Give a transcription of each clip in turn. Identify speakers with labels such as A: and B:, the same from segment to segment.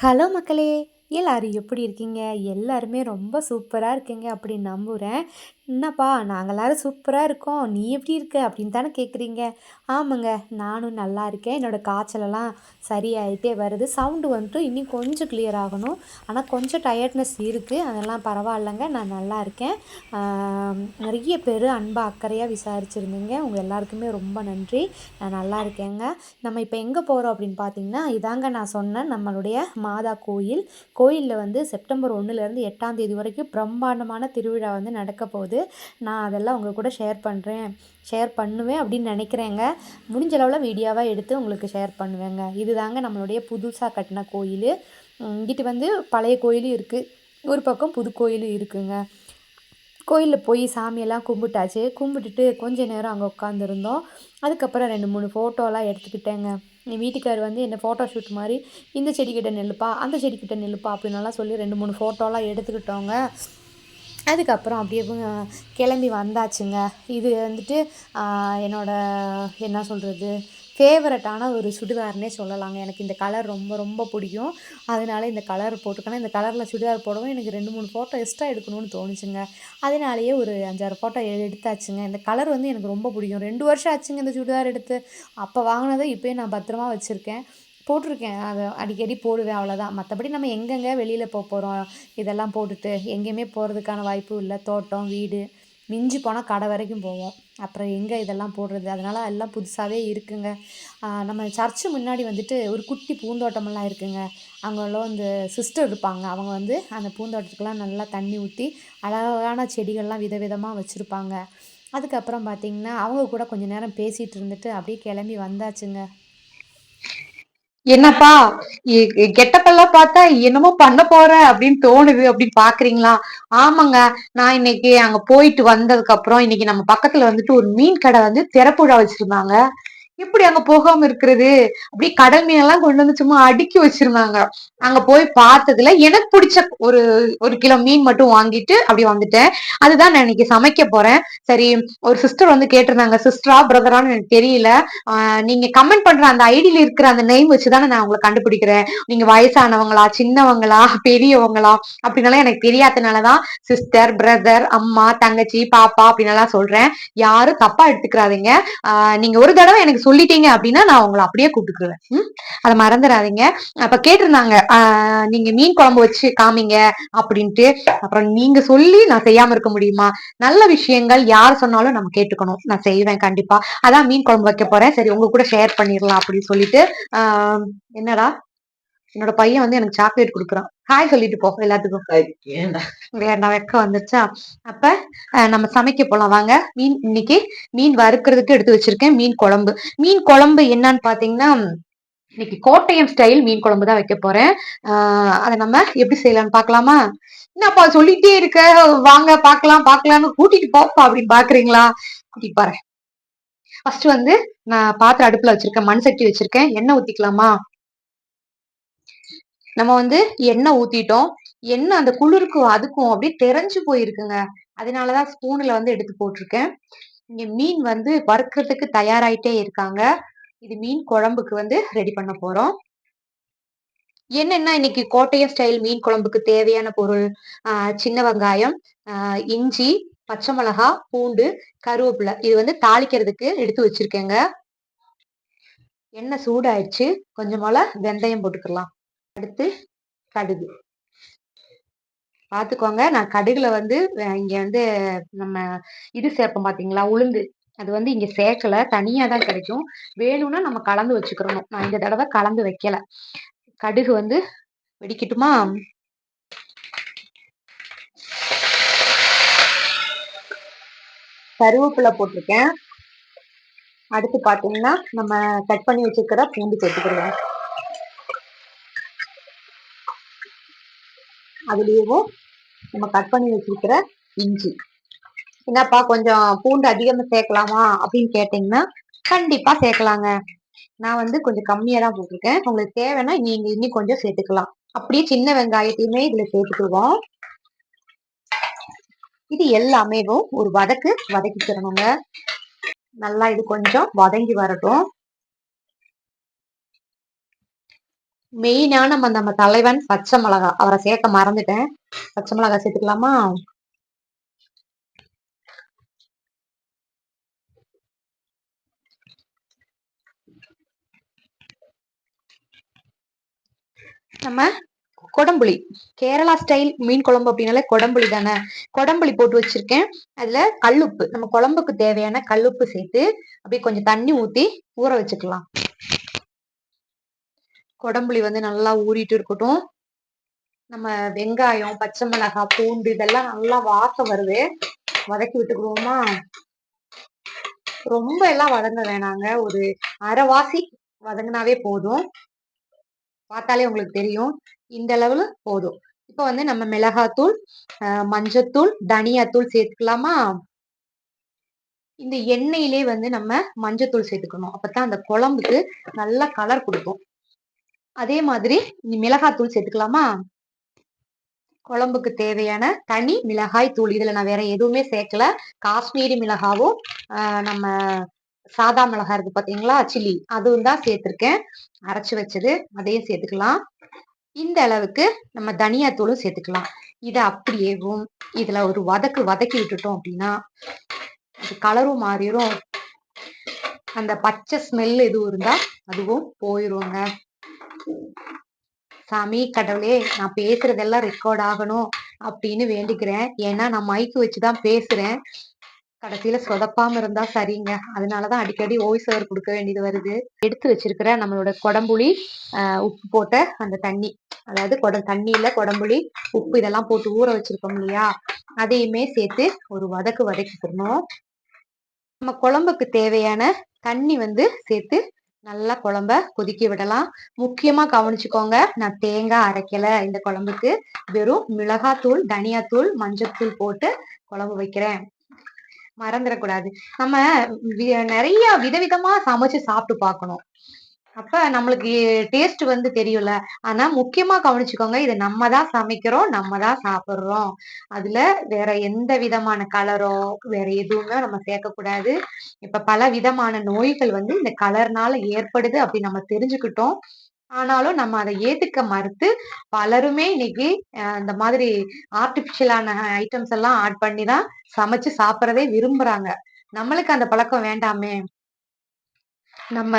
A: Hello மக்களே எல்லோரும் எப்படி இருக்கீங்க? எல்லாருமே ரொம்ப சூப்பராக இருக்கீங்க அப்படின்னு நம்புகிறேன் என்னப்பா நாங்கள் எல்லோரும் சூப்பராக இருக்கோம். நீ எப்படி இருக்க? அப்படின்னு தானே கேட்குறீங்க ஆமாங்க நானும் நல்லா இருக்கேன். என்னோடய காய்ச்சலெல்லாம் சரியாயிட்டே வருது. சவுண்டு வந்துட்டு இன்னும் கொஞ்சம் கிளியர் ஆகணும். ஆனால் கொஞ்சம் டயர்ட்னஸ் இருக்குது அதெல்லாம் பரவாயில்லைங்க. நான் நல்லா இருக்கேன். நிறைய பேர் அன்பாக அக்கறையாக விசாரிச்சுருந்தீங்க. உங்கள் எல்லாருக்குமே ரொம்ப நன்றி. நான் நல்லா இருக்கேங்க. நம்ம இப்போ எங்கே போகிறோம் அப்படின்னு பார்த்தீங்கன்னா இதாங்க நான் சொன்னேன் நம்மளுடைய மாதா கோயில். கோயிலில் வந்து செப்டம்பர் ஒன்றுலேருந்து எட்டாம் தேதி வரைக்கும் பிரம்மாண்டமான திருவிழா வந்து நடக்க போகுது. நான் அதெல்லாம் உங்கள் கூட ஷேர் பண்ணுறேன் ஷேர் பண்ணுவேன் அப்படின்னு நினைக்கிறேங்க. முடிஞ்ச அளவில் வீடியோவாக எடுத்து உங்களுக்கு ஷேர் பண்ணுவேங்க. இது தாங்க நம்மளுடைய புதுசாக கட்டின கோயில். இங்கிட்டு வந்து பழைய கோயிலும் இருக்குது ஒரு பக்கம் புது கோயிலும் இருக்குங்க. கோயிலில் போய் சாமியெல்லாம் கும்பிட்டாச்சு. கும்பிட்டுட்டு கொஞ்ச நேரம் அங்கே உட்காந்துருந்தோம் அதுக்கப்புறம் ரெண்டு மூணு ஃபோட்டோலாம் எடுத்துக்கிட்டேங்க. என் வீட்டுக்கார் வந்து என்ன ஃபோட்டோ ஷூட் மாதிரி இந்த செடிக்கிட்ட நெல்லுப்பா அந்த செடிக்கிட்ட நெல்லுப்பா அப்படின்னலாம் சொல்லி ரெண்டு மூணு ஃபோட்டோலாம் எடுத்துக்கிட்டோங்க. அதுக்கப்புறம் அப்படியே கிளம்பி வந்தாச்சுங்க. இது வந்துட்டு என்னோடய என்ன சொல்கிறது ஃபேவரட்டான ஒரு சுடிதார்னே சொல்லலாங்க. எனக்கு இந்த கலர் ரொம்ப ரொம்ப பிடிக்கும். அதனால இந்த கலர் போட்டுக்கணும். இந்த கலரில் சுடிதார் போடவும் எனக்கு ரெண்டு மூணு ஃபோட்டோ எக்ஸ்ட்ரா எடுக்கணும்னு தோணுச்சுங்க. அதனாலேயே ஒரு அஞ்சாறு ஃபோட்டோ எடுத்தாச்சுங்க. இந்த கலர் வந்து எனக்கு ரொம்ப பிடிக்கும். ரெண்டு வருஷம் ஆச்சுங்க இந்த சுடிதார் எடுத்து. அப்போ வாங்கினதை இப்போயும் நான் பத்திரமா வச்சுருக்கேன். போட்டிருக்கேன். அதை அடிக்கடி போடுவேன் அவ்வளோதான் மற்றபடி நம்ம எங்கெங்கே வெளியில் போக போகிறோம் இதெல்லாம் போட்டுட்டு எங்கேயுமே போகிறதுக்கான வாய்ப்பு இல்லை. தோட்டம் வீடு மிஞ்சி போனால் கடை வரைக்கும் போவோம். அப்புறம் எங்கே இதெல்லாம் போடுறது? அதனால் எல்லாம் புதுசாகவே இருக்குங்க. நம்ம சர்ச்சு முன்னாடி வந்துட்டு ஒரு குட்டி பூந்தோட்டமெல்லாம் இருக்குங்க. அங்கெல்லாம் வந்து சிஸ்டர் இருப்பாங்க. அவங்க வந்து அந்த பூந்தோட்டத்துக்கெலாம் நல்லா தண்ணி ஊற்றி அழகான செடிகள்லாம் விதவிதமாக வச்சுருப்பாங்க. அதுக்கப்புறம் பார்த்திங்கன்னா அவங்க கூட கொஞ்சம் நேரம் பேசிகிட்டு இருந்துட்டு அப்படியே கிளம்பி வந்தாச்சுங்க.
B: என்னப்பா கெட்டப்பெல்லாம் பார்த்தா என்னமோ பண்ண போற அப்படின்னு தோணுது அப்படின்னு பாக்குறீங்களா? ஆமாங்க நான் இன்னைக்கு அங்க போயிட்டு வந்ததுக்கு அப்புறம் இன்னைக்கு நம்ம பக்கத்துல வந்துட்டு ஒரு மீன் கடை வந்து திறப்புழா வச்சிருந்தாங்க. எப்படி அங்க போகாம இருக்கிறது? அப்படியே கடல் மீனெல்லாம் கொண்டு வந்து சும்மா அடுக்கி வச்சிருந்தாங்க. அங்க போய் பார்த்ததுல எனக்கு பிடிச்ச ஒரு ஒரு கிலோ மீன் மட்டும் வாங்கிட்டு அப்படி வந்துட்டேன். அதுதான் நான் இன்னைக்கு சமைக்க போறேன். சரி ஒரு சிஸ்டர் வந்து கேட்டிருந்தாங்க சிஸ்டரா பிரதரான்னு எனக்கு தெரியல. நீங்க கமெண்ட் பண்ற அந்த ஐடியில இருக்கிற அந்த நெய்ம் வச்சுதானே நான் உங்களை கண்டுபிடிக்கிறேன். நீங்க வயசானவங்களா சின்னவங்களா பெரியவங்களா? அப்படின்னாலாம் எனக்கு தெரியாதனாலதான் சிஸ்டர் பிரதர் அம்மா தங்கச்சி பாப்பா அப்படின்னு சொல்றேன். யாரும் தப்பா எடுத்துக்கிறாதீங்க. நீங்க ஒரு தடவை எனக்கு சொல்லிட்டீங்க அப்படின்னா நான் உங்களை அப்படியே கூப்பிட்டுக்குவேன் அதை மறந்துடாதீங்க. அப்ப கேட்டிருந்தாங்க ஆஹ் நீங்க மீன் குழம்பு வச்சு காமிங்க அப்படின்ட்டு. அப்புறம் நீங்க சொல்லி நான் செய்யாம இருக்க முடியுமா? நல்ல விஷயங்கள் யார் சொன்னாலும் நம்ம கேட்டுக்கணும். நான் செய்வேன் கண்டிப்பா. அதான் மீன் குழம்பு வைக்க போறேன். சரி உங்க கூட ஷேர் பண்ணிடலாம் அப்படின்னு சொல்லிட்டு. ஆஹ் என்னடா? என்னோட பையன் வந்து எனக்கு சாக்லேட் கொடுக்குறான். ஹாய் சொல்லிட்டு போ எல்லாத்துக்கும். வேண்டாம் வெக்க வந்துருச்சா? அப்ப நம்ம சமைக்க போலாம். வாங்க மீன் இன்னைக்கு மீன் வறுக்கிறதுக்கு எடுத்து வச்சிருக்கேன். மீன் குழம்பு. மீன் குழம்பு என்னன்னு பாத்தீங்கன்னா இன்னைக்கு கோட்டயம் ஸ்டைல் மீன் குழம்பு தான் வைக்க போறேன். ஆஹ் அதை நம்ம எப்படி செய்யலாம்னு பாக்கலாமா? என்னப்பா சொல்லிட்டே இருக்க. வாங்க பாக்கலாம் பாக்கலாம்னு கூட்டிட்டு போப்பா அப்படின்னு பாக்குறீங்களா? கூட்டிட்டு பாரு ஃபர்ஸ்ட் வந்து நான் பாத்திரம் அடுப்புல வச்சிருக்கேன். மண் சட்டி வச்சிருக்கேன். எண்ணெய் ஊத்திக்கலாமா? நம்ம வந்து எண்ணெய் ஊத்திட்டோம். எண்ணெய் அந்த குளிருக்கும் அதுக்கும் அப்படியே தெரிஞ்சு போயிருக்குங்க. அதனாலதான் ஸ்பூன்ல வந்து எடுத்து போட்டிருக்கேன். இங்க மீன் வந்து வறுக்கிறதுக்கு தயாராயிட்டே இருக்காங்க. இது மீன் குழம்புக்கு வந்து ரெடி பண்ண போறோம். என்னென்ன இன்னைக்கு கோட்டையம் ஸ்டைல் மீன் குழம்புக்கு தேவையான பொருள்? சின்ன வெங்காயம் இஞ்சி பச்சை மிளகா பூண்டு கருவேப்பிலை. இது வந்து தாளிக்கிறதுக்கு எடுத்து வச்சிருக்கேங்க. எண்ணெய் சூடாயிடுச்சு. கொஞ்சமால வெந்தயம் போட்டுக்கலாம். அடுத்து கடுகு. பாத்துக்கோங்க நான் கடுகுல வந்து இங்க வந்து நம்ம இது சேர்ப்போம் பாத்தீங்களா? உளுந்து. அது வந்து இங்க சேர்க்கல தனியா தான் கிடைக்கும். வேணும்னா நம்ம கலந்து வச்சுக்கிறணும். நான் இந்த தடவை கலந்து வைக்கல. கடுகு வந்து வெடிக்கட்டுமா? கருவேப்பிலை போட்டிருக்கேன். அடுத்து பாத்தீங்கன்னா நம்ம கட் பண்ணி வச்சுக்கிற பூண்டு சேர்த்துக்கிடுவோம். அதுலேயும் நம்ம கட் பண்ணி வச்சிருக்கிற இஞ்சி. என்னப்பா கொஞ்சம் பூண்டு அதிகமாக சேர்க்கலாமா அப்படின்னு கேட்டிங்கன்னா கண்டிப்பாக சேர்க்கலாங்க. நான் வந்து கொஞ்சம் கம்மியாக தான் போட்டிருக்கேன். உங்களுக்கு தேவைன்னா நீங்க இன்னும் கொஞ்சம் சேர்த்துக்கலாம். அப்படியே சின்ன வெங்காயத்தையுமே இதில் சேர்த்துக்குவோம் இது எல்லாமே ஒரு வதக்கு வதக்கிக்கிறணுங்க. நல்லா இது கொஞ்சம் வதங்கி வரட்டும். மெயினா நம்ம நம்ம தலைவன் பச்சை மிளகா. அவரை சேர்க்க மறந்துட்டேன். பச்சை மிளகா சேர்த்துக்கலாமா? நம்ம கொடம்புளி. கேரளா ஸ்டைல் மீன் குழம்பு அப்படின்னாலே கொடம்புளி தானே. கொடம்புளி போட்டு வச்சிருக்கேன். அதுல கல்லுப்பு. நம்ம குழம்புக்கு தேவையான கல்லுப்பு சேர்த்து அப்படியே கொஞ்சம் தண்ணி ஊத்தி ஊற வச்சுக்கலாம். குடம்புளி வந்து நல்லா ஊறிட்டு இருக்கட்டும். நம்ம வெங்காயம் பச்சை மிளகாய் பூண்டு இதெல்லாம் நல்லா வாசம் வருது. வதக்கி விட்டுக்குவோமா ரொம்ப எல்லாம் வதங்க வேணாங்க. ஒரு அரைவாசி வதங்கினாவே போதும். பார்த்தாலே உங்களுக்கு தெரியும். இந்த அளவுல போதும். இப்போ வந்து நம்ம மிளகாத்தூள் மஞ்சத்தூள் தனியாத்தூள் சேர்த்துக்கலாமா? இந்த எண்ணெயிலே வந்து நம்ம மஞ்சத்தூள் சேர்த்துக்கணும். அப்பதான் அந்த குழம்புக்கு நல்ல கலர் கொடுக்கும். அதே மாதிரி மிளகாத்தூள் சேர்த்துக்கலாமா? குழம்புக்கு தேவையான தனி மிளகாய் தூள். இதுல நான் வேற எதுவுமே சேர்க்கல. காஷ்மீரி மிளகாவும் நம்ம சாதா மிளகா இருக்கு பாத்தீங்களா? சில்லி. அதுவும் தான் சேர்த்திருக்கேன். அரைச்சு வச்சது அதையும் சேர்த்துக்கலாம். இந்த அளவுக்கு நம்ம தனியாத்தூளும் சேர்த்துக்கலாம். இதை அப்படியேவும் இதுல ஒரு வதக்கு வதக்கி விட்டுட்டோம் அப்படின்னா அது கலரும் மாறிடும். அந்த பச்சை ஸ்மெல் எதுவும் இருந்தா அதுவும் போயிருங்க. சாமி கடவுளே நான் பேசுறதெல்லாம் ரெக்கார்ட் ஆகணும் அப்படின்னு வேண்டிக்கிறேன். ஏன்னா நான் மைக்கு வச்சுதான் பேசுறேன். கடைசியில சொதப்பாம இருந்தா சரிங்க. அதனாலதான் அடிக்கடி ஓய்ஸ் ஓவர் கொடுக்க வேண்டியது வருது. எடுத்து வச்சிருக்கிற நம்மளோட குடம்புளி உப்பு போட்ட அந்த தண்ணி. அதாவது கொட தண்ணியில குடம்புளி உப்பு இதெல்லாம் போட்டு ஊற வச்சிருக்கோம் இல்லையா? அதையுமே சேர்த்து ஒரு வதக்கு வதக்கிக்கணும் நம்ம குழம்புக்கு தேவையான தண்ணி வந்து சேர்த்து நல்லா குழம்ப கொதிக்க விடலாம். முக்கியமா கவனிச்சுக்கோங்க நான் தேங்காய் அரைக்கல இந்த குழம்புக்கு. வெறும் மிளகாத்தூள் தனியாத்தூள் மஞ்சத்தூள் போட்டு குழம்பு வைக்கிறேன். மறந்துடக்கூடாது. நம்ம நிறைய விதவிதமா சமைச்சு சாப்பிட்டு பார்க்கணும். அப்ப நம்மளுக்கு டேஸ்ட் வந்து தெரியும்ல. ஆனா முக்கியமா கவனிச்சுக்கோங்க இது நம்ம தான் சமைக்கிறோம் நம்ம தான் சாப்பிடுறோம். அதுல வேற எந்த விதமான கலரோ வேற எதுவுமே நம்ம சேர்க்கக்கூடாது. இப்ப பல விதமான நோய்கள் வந்து இந்த கலர்னால ஏற்படுது அப்படி நம்ம தெரிஞ்சுக்கிட்டோம். ஆனாலும் நம்ம அதை ஏத்துக்க மறுத்து பலருமே இன்னைக்கு இந்த மாதிரி ஆர்டிபிஷியலான ஐட்டம்ஸ் எல்லாம் ஆட் பண்ணி தான் சமைச்சு சாப்பிட்றதே விரும்புறாங்க. நம்மளுக்கு அந்த பழக்கம் வேண்டாமே. நம்ம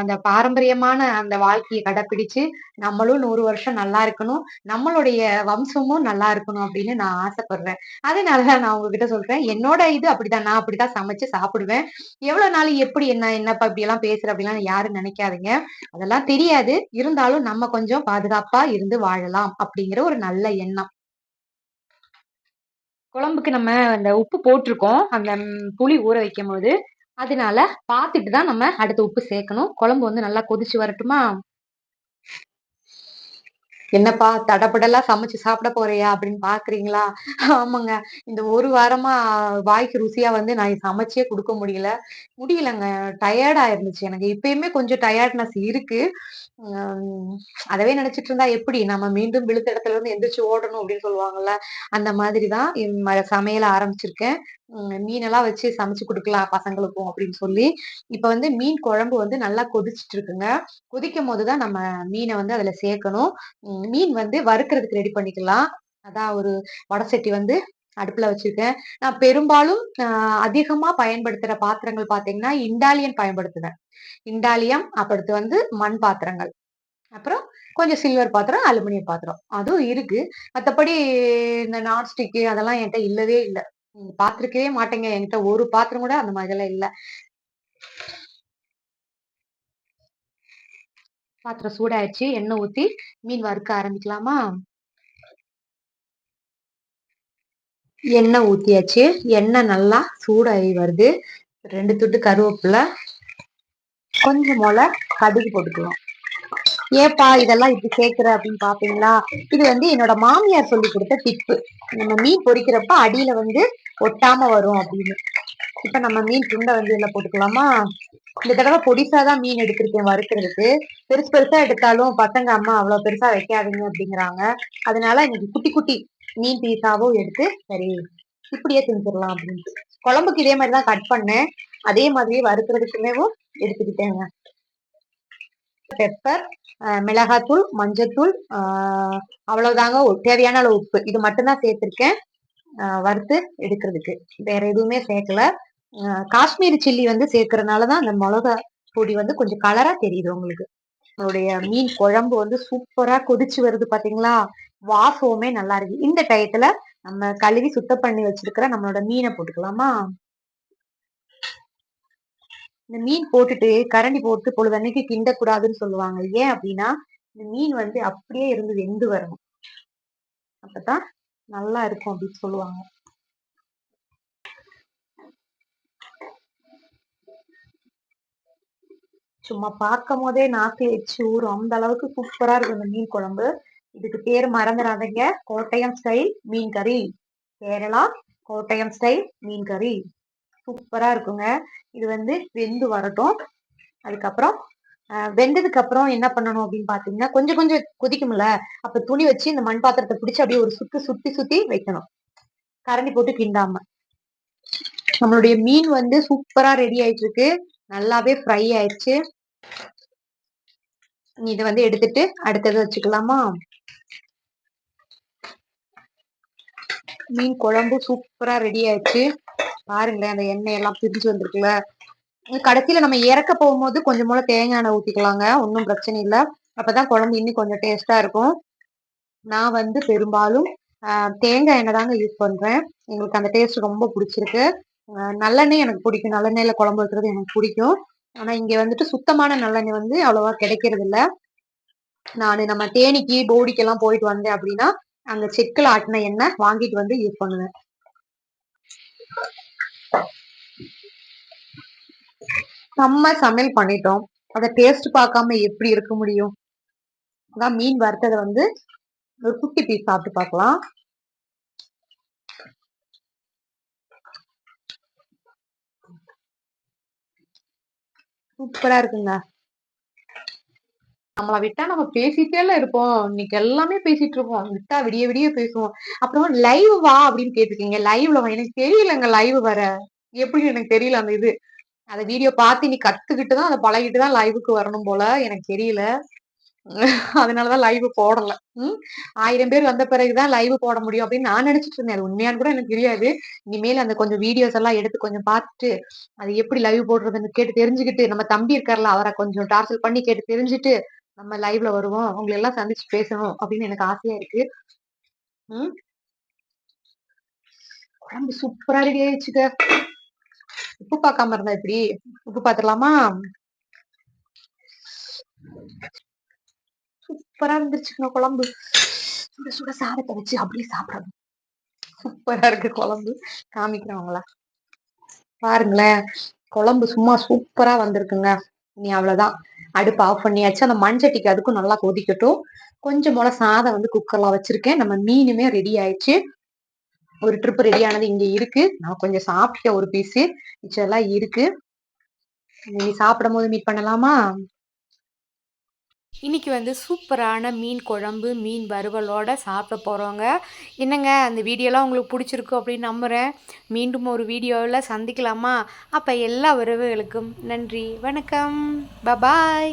B: அந்த பாரம்பரியமான அந்த வாழ்க்கையை கடைப்பிடிச்சு நம்மளும் நூறு வருஷம் நல்லா இருக்கணும் நம்மளுடைய வம்சமும் நல்லா இருக்கணும் அப்படின்னு நான் ஆசைப்படுறேன். அதனாலதான் நான் உங்ககிட்ட சொல்றேன் என்னோட இது அப்படிதான் நான் அப்படிதான் சமைச்சு சாப்பிடுவேன். எவ்வளவு நாள் எப்படி என்ன என்னப்பா இப்படி எல்லாம் பேசுற அப்படிலாம் யாரும் நினைக்காதீங்க. அதெல்லாம் தெரியாது இருந்தாலும் நம்ம கொஞ்சம் பாதுகாப்பா இருந்து வாழலாம் அப்படிங்கிற ஒரு நல்ல எண்ணம். குழம்புக்கு நம்ம அந்த உப்பு போட்டிருக்கோம் அந்த புளி ஊற வைக்கும் போது அதனால பார்த்துட்டு தான் நம்ம அடுத்து உப்பு சேர்க்கணும். குழம்பு வந்து நல்லா கொதிச்சு வரட்டுமா? என்னப்பா தடப்படலாம் சமைச்சு சாப்பிட போறியா அப்படின்னு பாக்குறீங்களா? ஆமாங்க. இந்த ஒரு வாரமா வாய்க்கு ருசியா வந்து நான் சமைச்சே கொடுக்க முடியல. முடியலங்க. டயர்டா இருந்துச்சு எனக்கு. இப்பயுமே கொஞ்சம் டயர்ட்னஸ் இருக்கு. அதவே நினைச்சிட்டு இருந்தா எப்படி? நம்ம மீண்டும் விழுத்த இடத்துல இருந்து எந்திரிச்சு ஓடணும் அப்படின்னு சொல்லுவாங்கல்ல அந்த மாதிரிதான் சமையல ஆரம்பிச்சிருக்கேன். மீனெல்லாம் வச்சு சமைச்சு கொடுக்கலாம் பசங்களுக்கும் அப்படின்னு சொல்லி. இப்ப வந்து மீன் குழம்பு வந்து நல்லா கொதிச்சுட்டு இருக்குங்க கொதிக்கும் போதுதான் நம்ம மீனை வந்து அதுல சேர்க்கணும். மீன் வந்து வறுக்கிறதுக்கு ரெடி பண்ணிக்கலாம். அதான் ஒரு வடசட்டி வந்து அடுப்புல வச்சிருக்கேன். நான் பெரும்பாலும் அதிகமா பயன்படுத்துற பாத்திரங்கள் பாத்தீங்கன்னா இண்டாலியன் பயன்படுத்துவேன். இண்டாலியம் அப்படுத்து வந்து மண் பாத்திரங்கள். அப்புறம் கொஞ்சம் சில்வர் பாத்திரம் அலுமினியம் பாத்திரம். அதுவும் இருக்கு. மற்றபடி இந்த நான்ஸ்டிக்கு அதெல்லாம் என்கிட்ட இல்லவே இல்லை. பாத்திருக்கவே மாட்டேங்க. என்கிட்ட ஒரு பாத்திரம் கூட அந்த மாதிரிலாம் இல்லை. பாத்திரம் சூடாயிடுச்சு. எண்ணெய் ஊத்தி மீன் வறுக்க ஆரம்பிக்கலாமா? எண்ணெய் ஊற்றியாச்சு எண்ணெய் நல்லா சூடாகி வருது. ரெண்டு துட்டு கருவேப்பிலை கொஞ்சம் போல கடுகு போட்டுக்கலாம். ஏப்பா இதெல்லாம் இப்படி சேர்க்குற அப்படின்னு பாப்பீங்களா? இது வந்து என்னோட மாமியார் சொல்லி கொடுத்த டிப்பு நம்ம மீன் பொறிக்கிறப்ப அடியில வந்து ஒட்டாம வரும் அப்படின்னு. இப்ப நம்ம மீன் துண்டை வந்து இதுல போட்டுக்கலாமா? இந்த தடவை பொடிசாதான் மீன் எடுத்திருக்கேன் வறுக்கிறதுக்கு. பெருசு பெருசா எடுத்தாலும் பசங்க அம்மா அவ்வளவு பெருசா வைக்காதீங்க அப்படிங்கிறாங்க. அதனால இன்னைக்கு குட்டி குட்டி மீன் பீஸாவும் எடுத்து சரி இப்படியே செஞ்சிடலாம் அப்படின்ட்டு. குழம்புக்கு இதே மாதிரிதான் கட் பண்ணேன். அதே மாதிரியே வறுக்கிறதுக்குமேவும் எடுத்துக்கிட்டேங்க. பெப்பர் மிளகாத்தூள் மஞ்சத்தூள் ஆஹ் அவ்வளவுதாங்க தேவையான அளவு உப்பு. இது மட்டும்தான் சேர்த்துருக்கேன். ஆஹ் வறுத்து எடுக்கிறதுக்கு. வேற எதுவுமே சேர்க்கல. ஆஹ் காஷ்மீரி சில்லி வந்து சேர்க்கறதுனாலதான் அந்த மிளகா பொடி வந்து கொஞ்சம் கலரா தெரியுது உங்களுக்கு. நம்மளுடைய மீன் குழம்பு வந்து சூப்பரா கொதிச்சு வருது பாத்தீங்களா? வாசமுமே நல்லா இருக்கு. இந்த டயத்துல நம்ம கழுவி சுத்தம் பண்ணி வச்சிருக்கிற நம்மளோட மீனை போட்டுக்கலாமா? இந்த மீன் போட்டுட்டு கரண்டி போட்டு பொழுதன்னைக்கு கிண்டக்கூடாதுன்னு சொல்லுவாங்க. ஏன் அப்படின்னா இந்த மீன் வந்து அப்படியே இருந்து வெந்து வரணும். அப்பதான் நல்லா இருக்கும் அப்படின்னு சொல்லுவாங்க. சும்மா பார்க்கும் போதே நாக்கு வச்சு ஊறும். அந்த அளவுக்கு சூப்பரா இருக்கும் இந்த மீன் குழம்பு. இதுக்கு பேர் மறந்துடாதீங்க கோட்டயம் ஸ்டைல் மீன் கறி கேரளா கோட்டயம் ஸ்டைல் மீன் கறி சூப்பரா இருக்குங்க. இது வந்து வெந்து வரட்டும். அதுக்கப்புறம் வெந்ததுக்கப்புறம் வெந்ததுக்கு அப்புறம் என்ன பண்ணணும் அப்படின்னு பாத்தீங்கன்னா கொஞ்சம் கொஞ்சம் கொதிக்கும்ல. அப்ப துணி வச்சு இந்த மண் பாத்திரத்தை பிடிச்சி அப்படியே ஒரு சுத்து சுத்தி சுத்தி வைக்கணும். கரண்டி போட்டு கிண்டாம. நம்மளுடைய மீன் வந்து சூப்பரா ரெடி ஆயிட்டு இருக்கு நல்லாவே ஃப்ரை ஆயிடுச்சு. இதை வந்து எடுத்துட்டு அடுத்தது வச்சுக்கலாமா? மீன் குழம்பு சூப்பரா ரெடி ஆயிடுச்சு. பாருங்களேன் அந்த எண்ணெய் எல்லாம் பிரிஞ்சு வந்திருக்குல்ல. கடைசியில நம்ம இறக்க போகும்போது கொஞ்சம் போல தேங்காய் எண்ணெய் ஊத்திக்கலாங்க. ஒன்றும் பிரச்சனை இல்லை. அப்பதான் குழம்பு இன்னும் கொஞ்சம் டேஸ்டா இருக்கும். நான் வந்து பெரும்பாலும் ஆஹ், தேங்காய் எண்ணெய் தாங்க யூஸ் பண்றேன். எங்களுக்கு அந்த டேஸ்ட் ரொம்ப பிடிச்சிருக்கு. நல்லெண்ணெய் எனக்கு பிடிக்கும். நல்லெண்ணெயில குழம்பு வைக்கிறது எனக்கு பிடிக்கும். ஆனா இங்க வந்துட்டு சுத்தமான நல்லெண்ணெய் வந்து அவ்வளவா கிடைக்கிறது இல்ல நான் நம்ம தேனிக்கு போடிக்கெல்லாம் போயிட்டு வந்தேன் அப்படின்னா அங்க செக்குல ஆட்டின எண்ணெய் வாங்கிட்டு வந்து யூஸ் பண்ணுவேன். செம்ம சமையல் பண்ணிட்டோம். அத டேஸ்ட் பார்க்காம எப்படி இருக்க முடியும்? அதான் மீன் வறுத்ததை வந்து ஒரு குட்டி பீஸ் சாப்பிட்டு பார்க்கலாம். சூப்பரா இருக்குங்க. நம்மள விட்டா நம்ம பேசிட்டே எல்லாம் இருப்போம். இன்னைக்கு எல்லாமே பேசிட்டு இருப்போம். விட்டா விடிய விடிய பேசுவோம். அப்புறம் லைவ் வா? அப்படின்னு கேட்டிருக்கீங்க. லைவ்ல வா? எனக்கு தெரியலங்க லைவ் வர. எப்படி எனக்கு தெரியல அந்த இது. அதை வீடியோ பார்த்து நீ கத்துக்கிட்டு தான் அதை பழகிட்டு தான் லைவுக்கு வரணும் போல. எனக்கு தெரியல. அதனாலதான் லைவ் போடல. உம் ஆயிரம் பேர் வந்த பிறகுதான் லைவ் போட முடியும் அப்படின்னு நான் நினைச்சிட்டு இருந்தேன். அது உண்மையான்னு கூட எனக்கு தெரியாது. இனிமேல் அந்த கொஞ்சம் வீடியோஸ் எல்லாம் எடுத்து கொஞ்சம் பார்த்துட்டு அது எப்படி லைவ் போடுறதுன்னு கேட்டு தெரிஞ்சுக்கிட்டு நம்ம தம்பி இருக்கார்ல அவரை கொஞ்சம் டார்ச்சல் பண்ணி கேட்டு தெரிஞ்சுட்டு நம்ம லைவ்ல வருவோம். உங்களை எல்லாம் சந்திச்சு பேசணும் அப்படின்னு எனக்கு ஆசையா இருக்கு. உம் குழம்பு சூப்பரா ரெடி ஆயிடுச்சுக்க உப்பு பார்க்காம இருந்தா எப்படி? உப்பு பாத்துடலாமா சூப்பரா இருந்துருச்சுக்கணும் குழம்பு. சுட சுட சாதத்தை வச்சு அப்படியே சாப்பிடணும். சூப்பரா இருக்கு குழம்பு. காமிக்கிறவங்களா. பாருங்களேன். குழம்பு சும்மா சூப்பரா வந்திருக்குங்க. நீ அவ்வளவுதான். அடுப்பு ஆஃப் பண்ணியாச்சு. அந்த மஞ்சட்டிக்கு அதுக்கும் நல்லா கொதிக்கட்டும். கொஞ்சம் போல சாதம் வந்து குக்கர்ல வச்சிருக்கேன். நம்ம மீனுமே ரெடி ஆயிடுச்சு. ஒரு ட்ரிப் ரெடி ஆனது இங்க இருக்கு. நான் கொஞ்சம் சாப்பிட்ட ஒரு பீஸ் மிச்சம் இருக்கு. நீ சாப்பிடும் போது மீட் பண்ணலாமா?
A: இன்னைக்கு வந்து சூப்பரான மீன் குழம்பு மீன் வறுவலோட சாப்பிட போகிறோங்க என்னங்க அந்த வீடியோலாம் உங்களுக்கு பிடிச்சிருக்கும் அப்படின்னு நம்புகிறேன் மீண்டும் ஒரு வீடியோவில் சந்திக்கலாமா? அப்போ எல்லா உறவுகளுக்கும் நன்றி வணக்கம். பபாய்